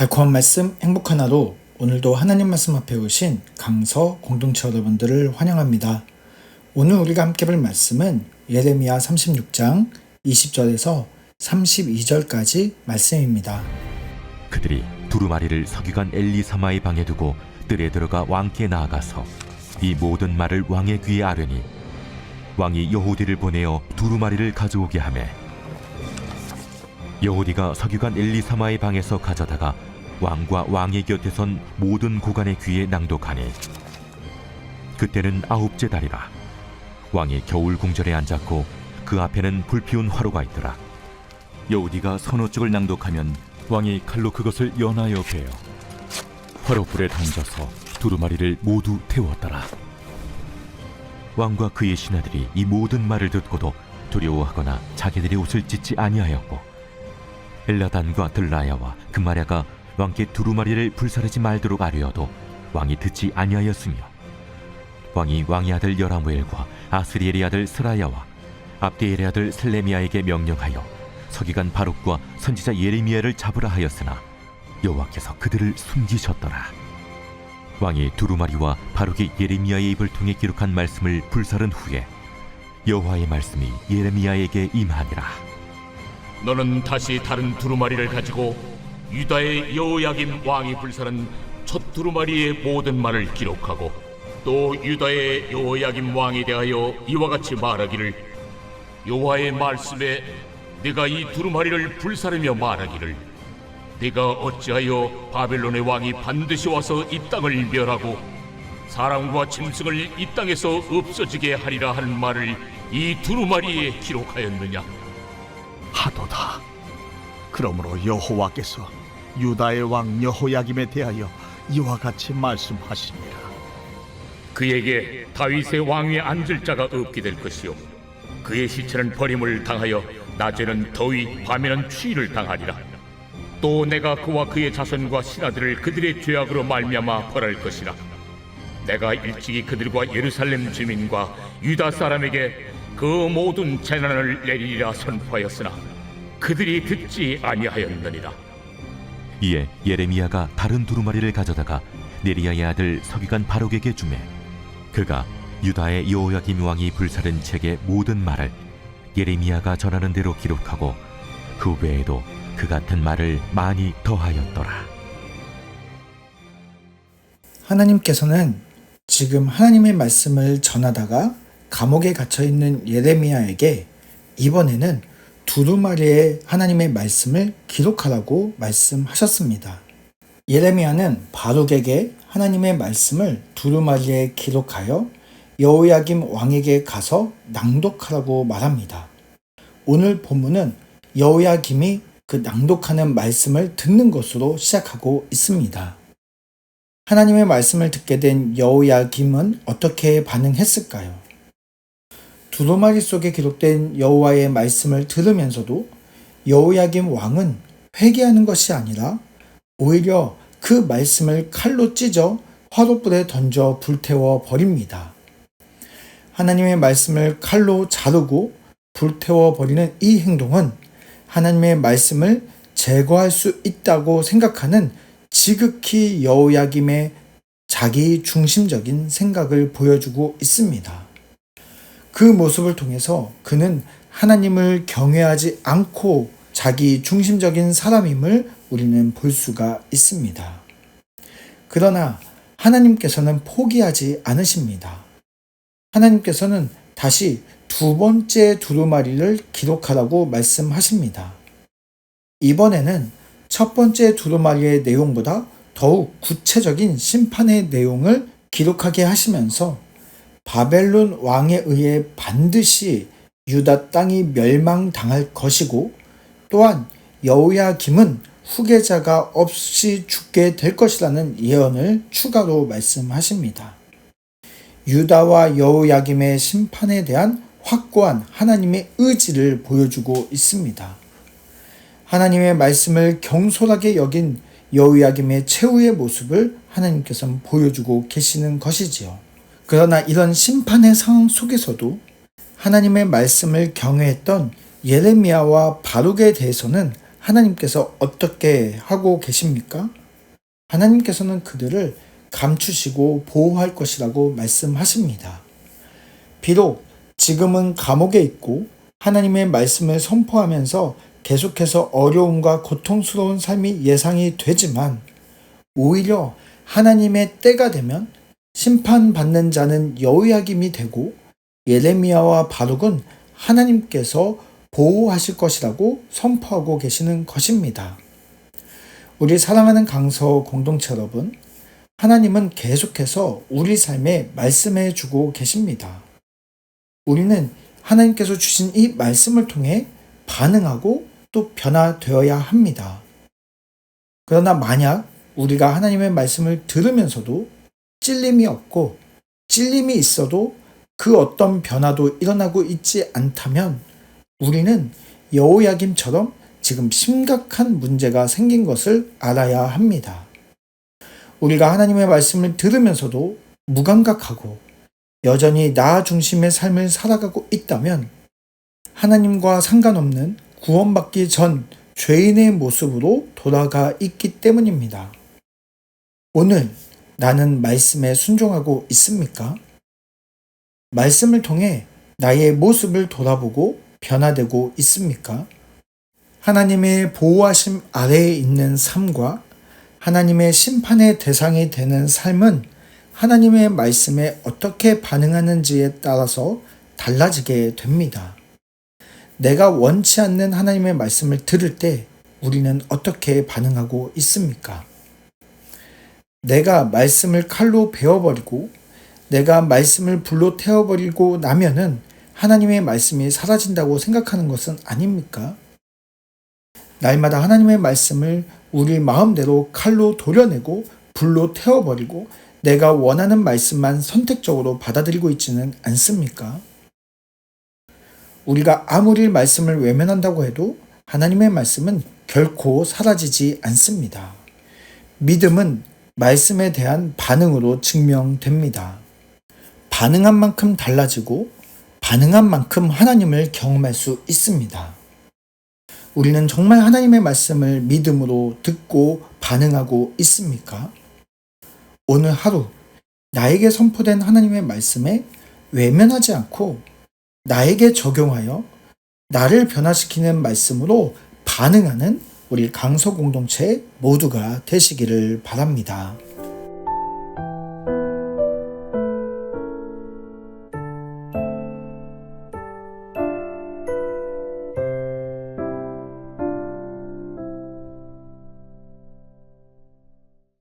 달콤한 말씀 행복한 하루 오늘도 하나님 말씀 앞에 오신 강서 공동체 여러분들을 환영합니다. 오늘 우리가 함께 볼 말씀은 예레미야 36장 20절에서 32절까지 말씀입니다. 그들이 두루마리를 서기관 엘리사마의 방에 두고 뜰에 들어가 왕께 나아가서 이 모든 말을 왕의 귀에 아뢰니 왕이 여호디를 보내어 두루마리를 가져오게 하매 여호디가 서기관 엘리사마의 방에서 가져다가 왕과 왕의 곁에 선 모든 고관의 귀에 낭독하니 그때는 아홉째 달이라 왕이 겨울 궁전에 앉았고 그 앞에는 불피운 화로가 있더라 여우디가 선호 쪽을 낭독하면 왕이 칼로 그것을 연하여 베어 화로불에 던져서 두루마리를 모두 태웠더라. 왕과 그의 신하들이 이 모든 말을 듣고도 두려워하거나 자기들의 옷을 찢지 아니하였고 엘라단과 들라야와 금마랴가 왕께 두루마리를 불사르지 말도록 아뢰어도 왕이 듣지 아니하였으며 왕이 왕의 아들 여라무엘과 아스리엘의 아들 스라야와 압디엘의 아들 슬레미아에게 명령하여 서기관 바룩과 선지자 예레미야를 잡으라 하였으나 여호와께서 그들을 숨기셨더라. 왕이 두루마리와 바룩의 예레미야의 입을 통해 기록한 말씀을 불사른 후에 여호와의 말씀이 예레미야에게 임하니라. 너는 다시 다른 두루마리를 가지고 유다의 여호야김 왕이 불사른 첫 두루마리의 모든 말을 기록하고 또 유다의 여호야김 왕에 대하여 이와 같이 말하기를 여호와의 말씀에 네가 이 두루마리를 불사르며 말하기를 네가 어찌하여 바벨론의 왕이 반드시 와서 이 땅을 멸하고 사람과 짐승을 이 땅에서 없어지게 하리라 하는 말을 이 두루마리에 기록하였느냐 하도다. 그러므로 여호와께서 유다의 왕 여호야김에 대하여 이와 같이 말씀하시니라. 그에게 다윗의 왕위에 앉을 자가 없게 될 것이요. 그의 시체는 버림을 당하여 낮에는 더위 밤에는 추위를 당하리라. 또 내가 그와 그의 자손과 신하들을 그들의 죄악으로 말미암아 벌할 것이라. 내가 일찍이 그들과 예루살렘 주민과 유다 사람에게 그 모든 재난을 내리리라 선포하였으나 그들이 듣지 아니하였느니라 이에 예레미야가 다른 두루마리를 가져다가 네리야의 아들 서기관 바룩에게 주매 그가 유다의 여호야김 왕이 불사른 책의 모든 말을 예레미야가 전하는 대로 기록하고 그 외에도 그 같은 말을 많이 더하였더라. 하나님께서는 지금 하나님의 말씀을 전하다가 감옥에 갇혀 있는 예레미야에게 이번에는 두루마리의 하나님의 말씀을 기록하라고 말씀하셨습니다. 예레미야는 바룩에게 하나님의 말씀을 두루마리에 기록하여 여호야김 왕에게 가서 낭독하라고 말합니다. 오늘 본문은 여호야김이 그 낭독하는 말씀을 듣는 것으로 시작하고 있습니다. 하나님의 말씀을 듣게 된 여호야김은 어떻게 반응했을까요? 두루마리 속에 기록된 여호와의 말씀을 들으면서도 여호야김 왕은 회개하는 것이 아니라 오히려 그 말씀을 칼로 찢어 화롯불에 던져 불태워 버립니다. 하나님의 말씀을 칼로 자르고 불태워 버리는 이 행동은 하나님의 말씀을 제거할 수 있다고 생각하는 지극히 여호야김의 자기 중심적인 생각을 보여주고 있습니다. 그 모습을 통해서 그는 하나님을 경외하지 않고 자기 중심적인 사람임을 우리는 볼 수가 있습니다. 그러나 하나님께서는 포기하지 않으십니다. 하나님께서는 다시 두 번째 두루마리를 기록하라고 말씀하십니다. 이번에는 첫 번째 두루마리의 내용보다 더욱 구체적인 심판의 내용을 기록하게 하시면서 바벨론 왕에 의해 반드시 유다 땅이 멸망당할 것이고 또한 여호야김은 후계자가 없이 죽게 될 것이라는 예언을 추가로 말씀하십니다. 유다와 여호야김의 심판에 대한 확고한 하나님의 의지를 보여주고 있습니다. 하나님의 말씀을 경솔하게 여긴 여호야김의 최후의 모습을 하나님께서는 보여주고 계시는 것이지요. 그러나 이런 심판의 상황 속에서도 하나님의 말씀을 경외했던 예레미야와 바룩에 대해서는 하나님께서 어떻게 하고 계십니까? 하나님께서는 그들을 감추시고 보호할 것이라고 말씀하십니다. 비록 지금은 감옥에 있고 하나님의 말씀을 선포하면서 계속해서 어려움과 고통스러운 삶이 예상이 되지만 오히려 하나님의 때가 되면 심판받는 자는 여호야김이 되고 예레미야와 바룩은 하나님께서 보호하실 것이라고 선포하고 계시는 것입니다. 우리 사랑하는 강서 공동체 여러분, 하나님은 계속해서 우리 삶에 말씀해 주고 계십니다. 우리는 하나님께서 주신 이 말씀을 통해 반응하고 또 변화되어야 합니다. 그러나 만약 우리가 하나님의 말씀을 들으면서도 찔림이 없고 찔림이 있어도 그 어떤 변화도 일어나고 있지 않다면 우리는 여호야김처럼 지금 심각한 문제가 생긴 것을 알아야 합니다. 우리가 하나님의 말씀을 들으면서도 무감각하고 여전히 나 중심의 삶을 살아가고 있다면 하나님과 상관없는 구원받기 전 죄인의 모습으로 돌아가 있기 때문입니다. 오늘 나는 말씀에 순종하고 있습니까? 말씀을 통해 나의 모습을 돌아보고 변화되고 있습니까? 하나님의 보호하심 아래에 있는 삶과 하나님의 심판의 대상이 되는 삶은 하나님의 말씀에 어떻게 반응하는지에 따라서 달라지게 됩니다. 내가 원치 않는 하나님의 말씀을 들을 때 우리는 어떻게 반응하고 있습니까? 내가 말씀을 칼로 베어버리고 내가 말씀을 불로 태워버리고 나면은 하나님의 말씀이 사라진다고 생각하는 것은 아닙니까? 날마다 하나님의 말씀을 우리 마음대로 칼로 도려내고 불로 태워버리고 내가 원하는 말씀만 선택적으로 받아들이고 있지는 않습니까? 우리가 아무리 말씀을 외면한다고 해도 하나님의 말씀은 결코 사라지지 않습니다. 믿음은 말씀에 대한 반응으로 증명됩니다. 반응한 만큼 달라지고 반응한 만큼 하나님을 경험할 수 있습니다. 우리는 정말 하나님의 말씀을 믿음으로 듣고 반응하고 있습니까? 오늘 하루 나에게 선포된 하나님의 말씀에 외면하지 않고 나에게 적용하여 나를 변화시키는 말씀으로 반응하는 우리 강서 공동체 모두가 되시기를 바랍니다.